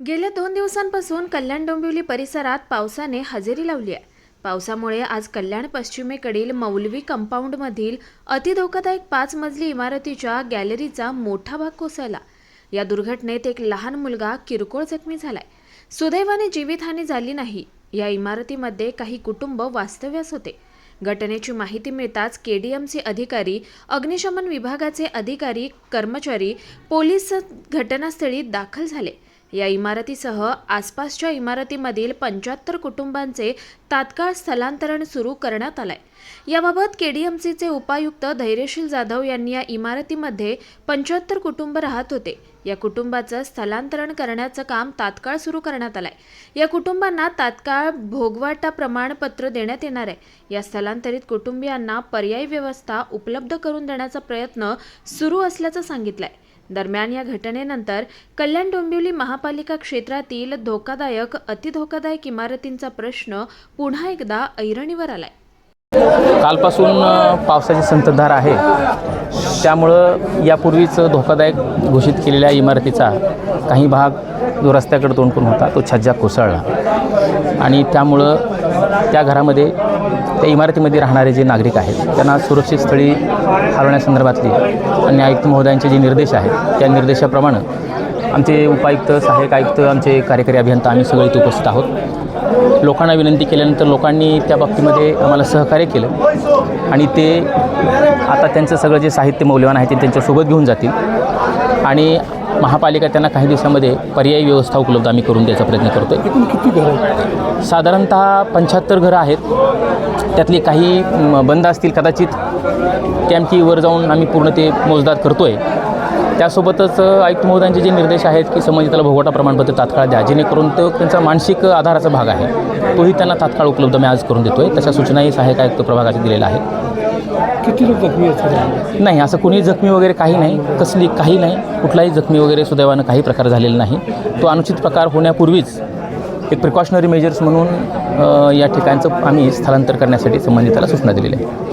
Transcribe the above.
गेल्या दोन दिवसांपासून कल्याण डोंबिवली परिसरात पावसाने हजेरी लावली आहे. पावसामुळे आज कल्याण पश्चिमेकडील मौलवी कंपाऊंडमधील अतिधोकादायक पाच मजली इमारतीच्या गॅलरीचा मोठा भाग कोसळला. या दुर्घटनेत एक लहान मुलगा किरकोळ जखमी झालाय. सुदैवाने जीवितहानी झाली नाही. या इमारतीमध्ये काही कुटुंब वास्तव्यास होते. घटनेची माहिती मिळताच के डी एमचे अधिकारी अग्निशमन विभागाचे अधिकारी कर्मचारी पोलीस घटनास्थळी दाखल झाले. या इमारतीसह आसपासच्या इमारतीमधील पंच्याहत्तर कुटुंबांचे तात्काळ स्थलांतरण सुरू करण्यात आलंय. याबाबत केडीएमसीचे उपायुक्त धैर्यशील जाधव यांनी या इमारतीमध्ये पंच्याहत्तर कुटुंब राहत होते. या कुटुंबाचं स्थलांतरण करण्याचं काम तात्काळ सुरू करण्यात आलंय. या कुटुंबांना तात्काळ भोगवाटा प्रमाणपत्र देण्यात येणार आहे. या स्थलांतरित कुटुंबियांना पर्यायी व्यवस्था उपलब्ध करून देण्याचा प्रयत्न सुरू असल्याचं सांगितलंय. दरम्यान या घटनेनंतर कल्याण डोंबिवली महापालिका क्षेत्रातील धोकादायक अतिधोकादायक इमारतींचा प्रश्न पुन्हा एकदा ऐरणीवर आलाय. कालपासून पावसाची संततधार आहे. त्यामुळं यापूर्वीच धोकादायक घोषित केलेल्या इमारतीचा काही भाग जो रस्त्याकडे तोंड करून होता तो छज्जा कोसळला. आणि त्यामुळं त्या घरामध्ये त्या इमारतीमध्ये राहणारे जे नागरिक आहेत त्यांना सुरक्षित स्थळी हलवण्यासंदर्भातली आणि आयुक्त महोदयांचे जे निर्देश आहेत त्या निर्देशाप्रमाणे आमचे उपायुक्त सहाय्यक आयुक्त आमचे कार्यकारी अभियंता आम्ही सगळे इथे उपस्थित आहोत. लोकांना विनंती केल्यानंतर लोकांनी त्या बाबतीमध्ये आम्हाला सहकार्य केलं आणि ते आता त्यांचं सगळं जे साहित्य मौल्यवान आहे ते त्यांच्यासोबत घेऊन जातील. आणि महापालिका त्यांना काही दिवसामध्ये पर्यायी व्यवस्था उपलब्ध आम्ही करून द्यायचा प्रयत्न करतो एकूण किती घरं? साधारणतः पंच्याहत्तर घरं आहेत. त्यातली काही बंद असतील कदाचित. आणखी वर जाऊन आम्ही पूर्ण ते मोजदाद करतो आहे त्यासोबतच आयुक्त महोदयांचे जे निर्देश आहेत की संबंधिताला भोगवटा प्रमाणपत्र तात्काळ द्या जेणेकरून तो त्यांचा मानसिक आधाराचा भाग आहे. तोही त्यांना तात्काळ उपलब्ध मी आज करून देतो आहे तशा सूचनाही सहाय्यक आयुक्त प्रभागाच्या दिलेल्या आहेत. किती लोक जखमी आहेत नाही असं कुणी जखमी वगैरे काही नाही. कसली काही नाही. कुठलाही जखमी वगैरे सुदैवानं काही प्रकार झालेला नाही. तो अनुचित प्रकार होण्यापूर्वीच एक प्रिकॉशनरी मेजर्स म्हणून या ठिकाणचं आम्ही स्थलांतर करण्यासाठी संबंधिताला सूचना दिलेल्या आहे.